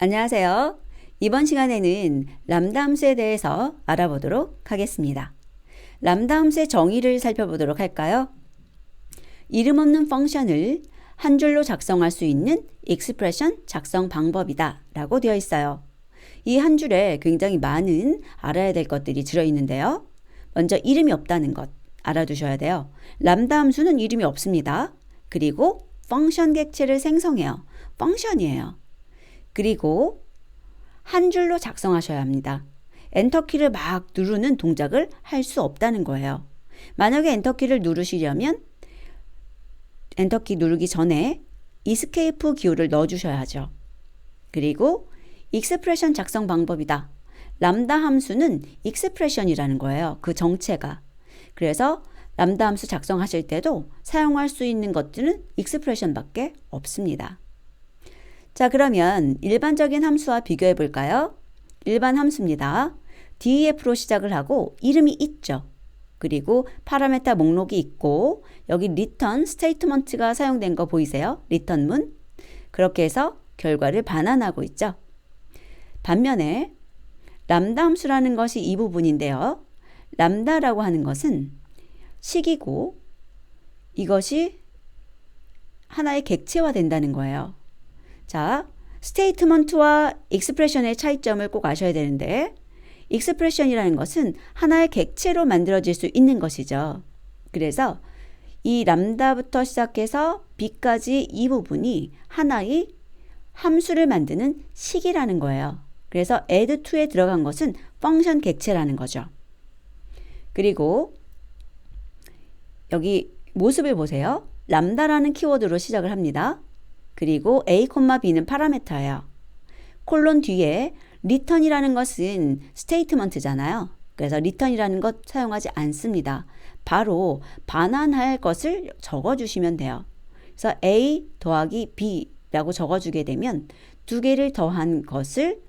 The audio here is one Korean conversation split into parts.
안녕하세요. 이번 시간에는 람다 함수에 대해서 알아보도록 하겠습니다. 람다 함수의 정의를 살펴보도록 할까요? 이름 없는 펑션을 한 줄로 작성할 수 있는 익스프레션 작성 방법이다 라고 되어 있어요. 이 한 줄에 굉장히 많은 알아야 될 것들이 들어있는데요. 먼저 이름이 없다는 것 알아두셔야 돼요. 람다 함수는 이름이 없습니다. 그리고 펑션 객체를 생성해요. 펑션이에요. 그리고 한 줄로 작성하셔야 합니다. 엔터키를 막 누르는 동작을 할 수 없다는 거예요. 만약에 엔터키를 누르시려면 엔터키 누르기 전에 이스케이프 기호를 넣어주셔야 하죠. 그리고 익스프레션 작성 방법이다. 람다 함수는 익스프레션이라는 거예요. 그 정체가. 그래서 람다 함수 작성하실 때도 사용할 수 있는 것들은 익스프레션밖에 없습니다. 자, 그러면 일반적인 함수와 비교해 볼까요? 일반 함수입니다. DEF로 시작을 하고 이름이 있죠. 그리고 파라메타 목록이 있고 여기 return statement가 사용된 거 보이세요? return문. 그렇게 해서 결과를 반환하고 있죠. 반면에 람다 함수라는 것이 이 부분인데요. 람다라고 하는 것은 식이고 이것이 하나의 객체화 된다는 거예요. 자, 스테이트먼트와 익스프레션의 차이점을 꼭 아셔야 되는데 익스프레션이라는 것은 하나의 객체로 만들어질 수 있는 것이죠. 그래서 이 람다부터 시작해서 b까지 이 부분이 하나의 함수를 만드는 식이라는 거예요. 그래서 add to에 들어간 것은 펑션 객체라는 거죠. 그리고 여기 모습을 보세요. 람다라는 키워드로 시작을 합니다. 그리고 a, b는 파라메터예요. 콜론 뒤에 return이라는 것은 statement잖아요. 그래서 return이라는 것 사용하지 않습니다. 바로 반환할 것을 적어주시면 돼요. 그래서 a 더하기 b라고 적어주게 되면 두 개를 더한 것을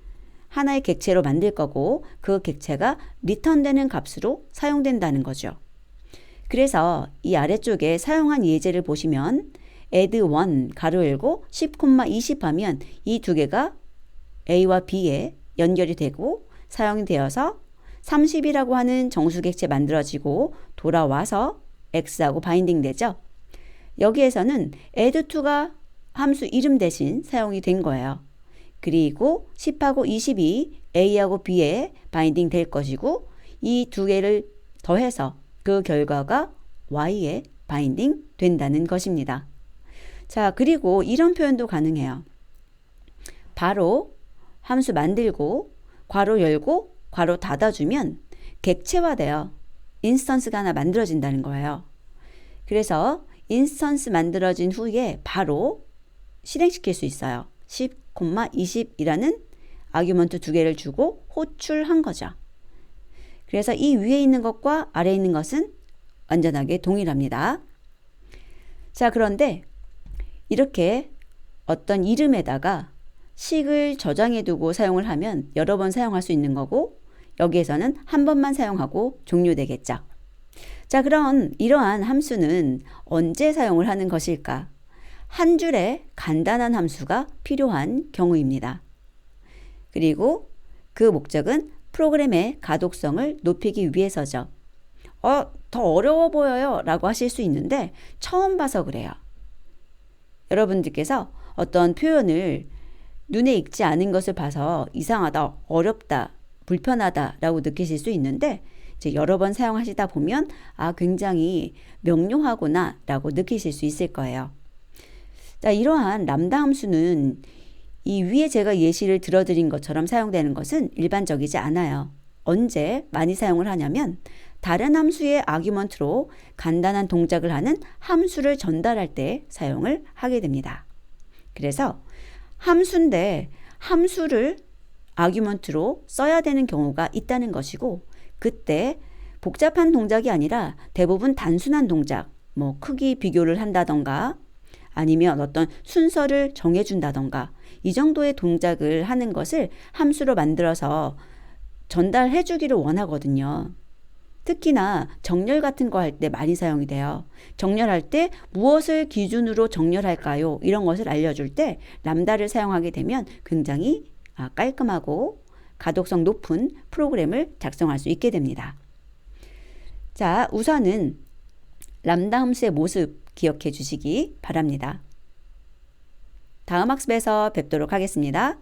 하나의 객체로 만들 거고 그 객체가 return되는 값으로 사용된다는 거죠. 그래서 이 아래쪽에 사용한 예제를 보시면 add 1 가로 열고 10,20 하면 이 두 개가 a와 b에 연결이 되고 사용이 되어서 30이라고 하는 정수객체 만들어지고 돌아와서 x하고 바인딩 되죠. 여기에서는 add2가 함수 이름 대신 사용이 된 거예요. 그리고 10하고 20이 a하고 b에 바인딩 될 것이고 이 두 개를 더해서 그 결과가 y에 바인딩 된다는 것입니다. 자, 그리고 이런 표현도 가능해요. 바로 함수 만들고 괄호 열고 괄호 닫아주면 객체화돼요. 인스턴스가 하나 만들어진다는 거예요. 그래서 인스턴스 만들어진 후에 바로 실행시킬 수 있어요. 10, 20이라는 아규먼트 두 개를 주고 호출한 거죠. 그래서 이 위에 있는 것과 아래에 있는 것은 완전하게 동일합니다. 자, 그런데 이렇게 어떤 이름에다가 식을 저장해 두고 사용을 하면 여러 번 사용할 수 있는 거고 여기에서는 한 번만 사용하고 종료되겠죠. 자, 그럼 이러한 함수는 언제 사용을 하는 것일까? 한 줄의 간단한 함수가 필요한 경우입니다. 그리고 그 목적은 프로그램의 가독성을 높이기 위해서죠. 어, 더 어려워 보여요 라고 하실 수 있는데 처음 봐서 그래요. 여러분들께서 어떤 표현을 눈에 익지 않은 것을 봐서 이상하다, 어렵다, 불편하다라고 느끼실 수 있는데 이제 여러 번 사용하시다 보면 아 굉장히 명료하구나라고 느끼실 수 있을 거예요. 자, 이러한 람다 함수는 이 위에 제가 예시를 들어드린 것처럼 사용되는 것은 일반적이지 않아요. 언제 많이 사용을 하냐면 다른 함수의 아규먼트로 간단한 동작을 하는 함수를 전달할 때 사용을 하게 됩니다. 그래서 함수인데 함수를 아규먼트로 써야 되는 경우가 있다는 것이고 그때 복잡한 동작이 아니라 대부분 단순한 동작, 뭐 크기 비교를 한다던가 아니면 어떤 순서를 정해준다던가 이 정도의 동작을 하는 것을 함수로 만들어서 전달해 주기를 원하거든요. 특히나 정렬 같은 거 할 때 많이 사용이 돼요. 정렬할 때 무엇을 기준으로 정렬할까요? 이런 것을 알려줄 때 람다를 사용하게 되면 굉장히 아, 깔끔하고 가독성 높은 프로그램을 작성할 수 있게 됩니다. 자, 우선은 람다 함수의 모습 기억해 주시기 바랍니다. 다음 학습에서 뵙도록 하겠습니다.